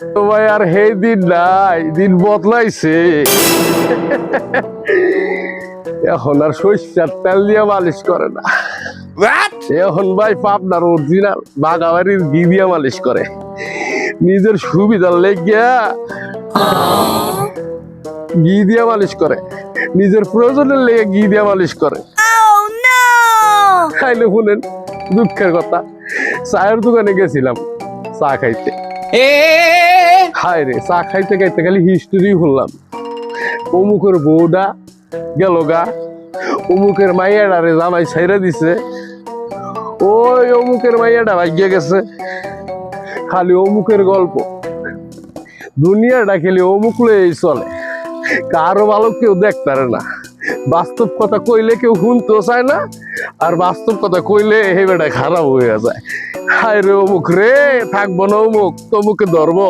তো ভাই আর হে দিন নাই দিন বদলাইছে। এখন আর সরিষার তেল দিয়ে মালিশ করে না। এখন ভাই পাবনার অরিজিনাল বাগাবাড়ির ঘি দিয়ে মালিশ করে। নিজের সুবিধার লেগিয়া ঘি দিয়ে মালিশ করে। নিজের প্রয়োজনের লেগে ঘি দিয়ে মালিশ করে। Oh! খাইলে শুনেন দুঃখের কথা। চায়ের দোকানে গেছিলাম চা খাইতে। হায় রে, চা খাইতে খাইতে খালি হিস্টোরি শুনলাম অমুকের বউডা গেল গা, অমুকের মাইয়াডা রে জামাই ছাইরা দিছে। ওই অমুকের মাইয়াডা ভাগ্যে গেছে। খালি অমুকের গল্প। দুনিয়াটা খেলে অমুক লয়েই চলে। কারও ভালো কেউ দেখতারে না। বাস্তব কথা কইলে কেউ শুনতেও চায় না, আর বাস্তব কথা কইলে হে বেটা খারাপ হয়ে যায়। হায় রে অমুক রে, থাকব না অমুক, তমুকে ধরবো।